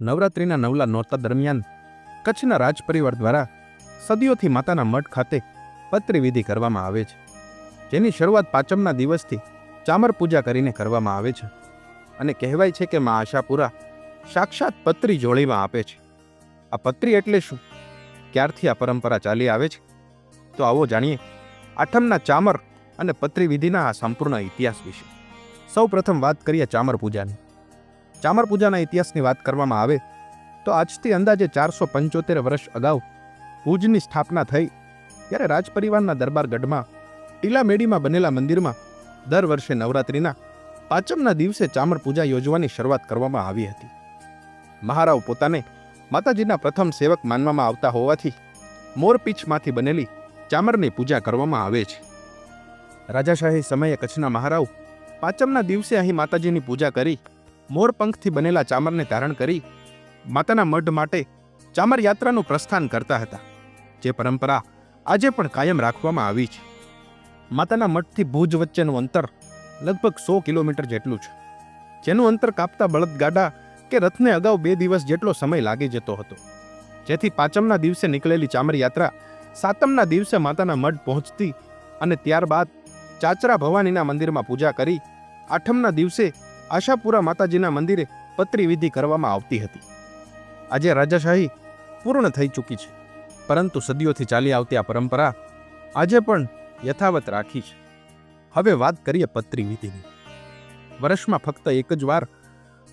નવરાત્રિના નવલા નોરતા દરમિયાન કચ્છના રાજ પરિવાર દ્વારા સદીઓથી માતાના મઠ ખાતે પત્રીવિધિ કરવામાં આવે છે. જેની શરૂઆત પાંચમના દિવસથી ચામર પૂજા કરીને કરવામાં આવે છે અને કહેવાય છે કે મા આશાપુરા સાક્ષાત પત્રી જોડીમાં આપે છે. આ પત્રી એટલે શું? ક્યારથી આ પરંપરા ચાલી આવે છે? તો આવો જાણીએ આઠમના ચામર અને પત્રી વિધિના આ સંપૂર્ણ ઇતિહાસ વિશે. સૌ પ્રથમ વાત કરીએ ચામર પૂજાની. ચામર પૂજાના ઇતિહાસની વાત કરવામાં આવે, તો આજથી અંદાજે ચારસો પંચોતેર વર્ષ અગાઉ ભુજની સ્થાપના થઈ, ત્યારે રાજપરિવારના દરબાર ગઢમાં ટીલામેડીમાં બનેલા મંદિરમાં દર વર્ષે નવરાત્રિના પાંચમના દિવસે ચામર પૂજા યોજવાની શરૂઆત કરવામાં આવી હતી. મહારાવ પોતાને માતાજીના પ્રથમ સેવક માનવામાં આવતા હોવાથી મોરપીછમાંથી બનેલી ચામરની પૂજા કરવામાં આવે છે. રાજાશાહી સમયે કચ્છના મહારાવ પાંચમના દિવસે અહીં માતાજીની પૂજા કરી મોરપંખથી બનેલા ચામરને ધારણ કરી માતાના મઢ માટે ચામર યાત્રાનું પ્રસ્થાન કરતા હતા, જે પરંપરા આજે પણ કાયમ રાખવામાં આવી છે. માતાના મઠથી ભુજ વચ્ચેનું અંતર લગભગ સો કિલોમીટર જેટલું છે. જેનું અંતર કાપતા બળદગાડા કે રથને અગાઉ બે દિવસ જેટલો સમય લાગી જતો હતો. જેથી પાંચમના દિવસે નીકળેલી ચામર યાત્રા સાતમના દિવસે માતાના મઢ પહોંચતી અને ત્યારબાદ ચાચરા ભવાનીના મંદિરમાં પૂજા કરી આઠમના દિવસે આશાપુરા માતાજીના મંદિરે પત્રી વિધિ કરવામાં આવતી હતી. આજે રાજાશાહી પૂર્ણ થઈ ચૂકી છે. પરંતુ સદીઓથી ચાલી આવતી આ પરંપરા આજે પણ યથાવત રાખી છે. હવે વાત કરીએ પત્રી વિધિની. વર્ષમાં ફક્ત એક જ વાર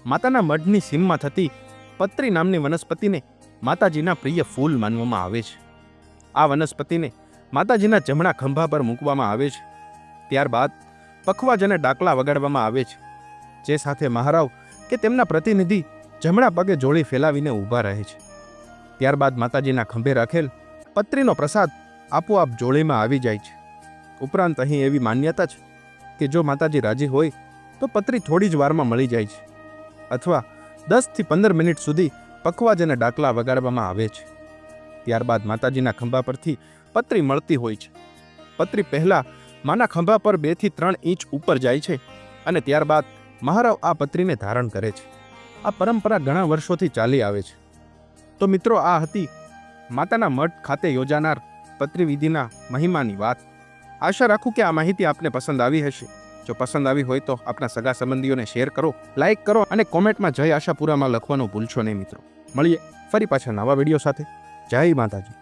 માતાના મઢની સીમમાં થતી પત્રી નામની વનસ્પતિને માતાજીના પ્રિય ફૂલ માનવામાં આવે છે. આ વનસ્પતિને માતાજીના જમણા ખંભા પર મૂકવામાં આવે છે. ત્યારબાદ પખવાજ અને ડાકલા વગાડવામાં આવે છે. જે સાથે મહારાવ કે તેમના પ્રતિનિધિ જમણા પગે જોડી ફેલાવીને ઊભા રહે છે. ત્યારબાદ માતાજીના ખંભે રાખેલ પત્રીનો પ્રસાદ આપોઆપ જોડીમાં આવી જાય છે. ઉપરાંત અહીં એવી માન્યતા છે કે જો માતાજી રાજી હોય તો પત્રી થોડી જ વારમાં મળી જાય છે અથવા દસથી પંદર મિનિટ સુધી પકવાજ અને ડાકલા વગાડવામાં આવે છે. ત્યારબાદ માતાજીના ખંભા પરથી પત્રી મળતી હોય છે. પત્રી પહેલાં માના ખંભા પર બેથી ત્રણ ઇંચ ઉપર જાય છે અને ત્યારબાદ મહારાવ આ પત્રીને ધારણ કરે છે. આ પરંપરા ઘણા વર્ષોથી ચાલી આવે છે. તો મિત્રો, આ હતી માતાના મઠ ખાતે યોજાનાર પત્રીવિધિના મહિમાની વાત. આશા રાખું કે આ માહિતી આપને પસંદ આવી હશે. જો પસંદ આવી હોય તો આપના સગા સંબંધીઓને શેર કરો લાઇક કરો અને કોમેન્ટમાં જય આશાપુરામાં લખવાનું ભૂલશો નહીં મિત્રો. મળીએ ફરી પાછા નવા વીડિયો સાથે. જય માતાજી.